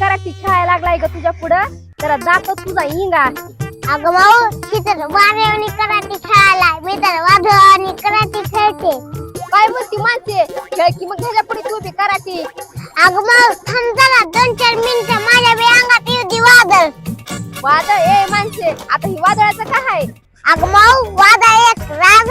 Karate खेळायला लागलाय ग तुझ्या पुढं. जरा जातो तुझा इंगा अगं माऊ ती तर वाऱ्यावानी कराटे खेळायला मी तर वादळावानी कराटे खेळते. काय म्हणती माणसे? खेळ की मग ह्याच्या पुढे तू बी कराटी अगं माऊ थांब जरा. दोन चार मिनिटं माझ्या बी अंगात येऊ दे वादळ. वादळ? ए माणसे आता ही वादळाचं काय आहे? अगं माऊ वादळ एक राज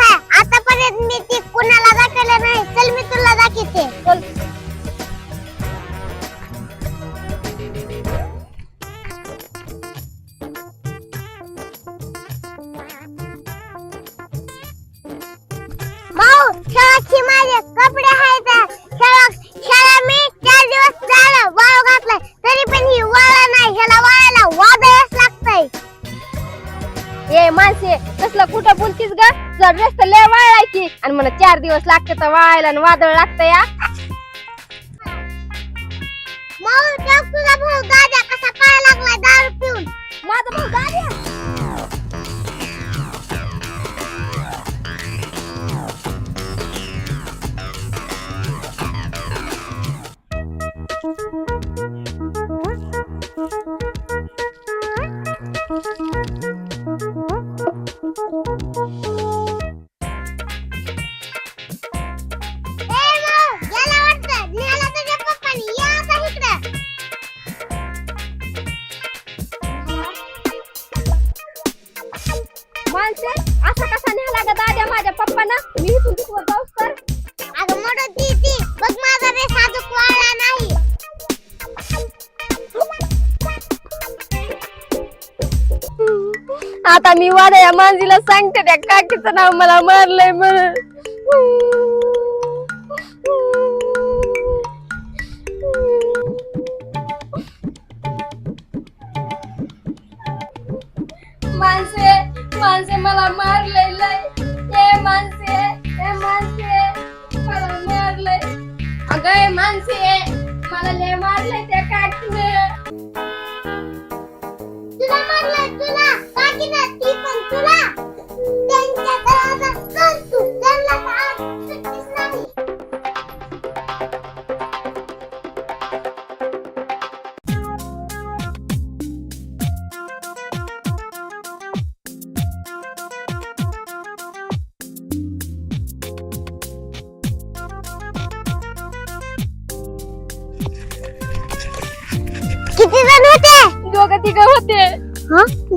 जर लय वाळलाय की आणि मला चार दिवस लागते तर वाळायला आणि वादळ लागतं या. तुझा भाऊ दादा कसा पाया लागलाय दारू पिऊन. माझा भाऊ आता मी वाड्या या मांजीला सांगते त्या काकीचं नाव मला मारलंय म्हणून. माणसे माणसे मला मारलंय लय. माणसे. माणसे. मला लय मारलंय त्या काकीने.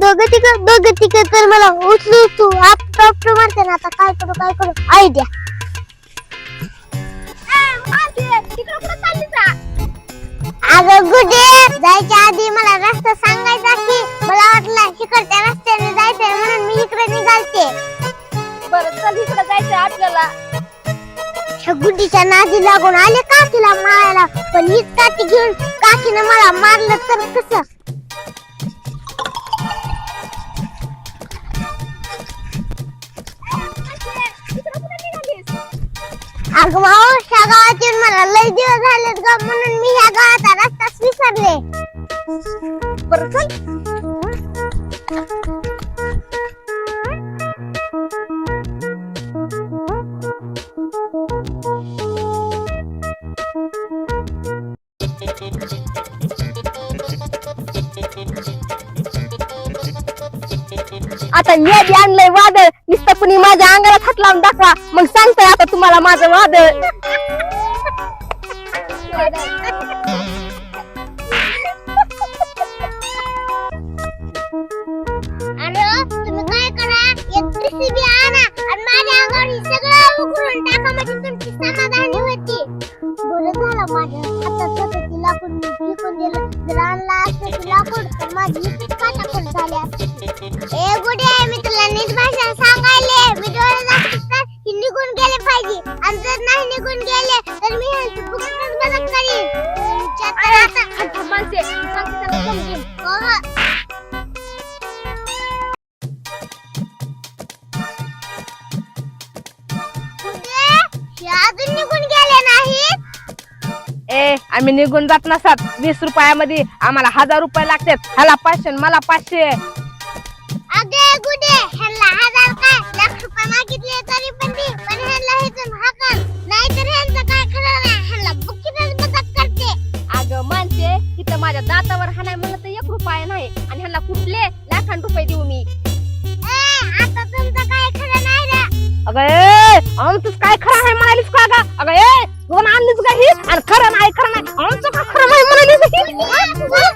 दोघं तिघ दोघं तिघ तर मला उचलू तू. आप आप मारते ना आता. काय करू काय करू? आयडिया अगं गुडे जायच्या आधी मला रस्ता सांगायचा की मला वाटलं इकडच्या रस्त्याने जायचंय म्हणून मी इकडे निघालते. बरं चल इकडे जायचंय आपल्याला. ह्या गुड्डीच्या नादी लागून आले काकीला मारायला? पण हीच काठी घेऊन काकीनं मला मारलं तर कसं? अगं भाऊ ह्या गावात येऊन मला लय दिवस झालेत ग म्हणून मी ह्या गावाचा रस्ताच विसरले. बरं चल. आता मी आधी आणलंय वादळ. नुसतं कुणी माझ्या अंगाला हात लावून दाखवा. मग सांगतोय आता माझं वादळ. अरे हो, तुम्ही काय करा? एक PCB आणा आणि माझ्या अंगावर हे सगळं उघडून टाका म्हणजे तुमची समाधानी होती. बरं झालं माझ्या हातात होतं लाकूड मी फेकून दिलं. जर आणला असतं लाकूड तर माझी इथेच झाली. गेले. तर मी ह्यांची फुकटच मदत करीन आता माणसे सांगते त्याला समजून हो. हो. कुठे? हे अजून निघून गेले नाहीत? ए आम्ही निघून जात नसतात वीस रुपयामध्ये आम्हाला हजार रुपये लागतात. ह्याला पाचशे आणि मला पाचशे. अगे गुडे ह्यांना रुपया नाही. आणि ह्यांना कुठले? लाखां रुपये देऊ मी. आता तुमचं काय खरं नाही रे. अगं आमचंच काय खरं आहे म्हणालीस का गा? अगं ए दोन आणलीच का ही? आणि खरं नाही खरं नाही. आमचं का खरं नाही म्हणालीस ही?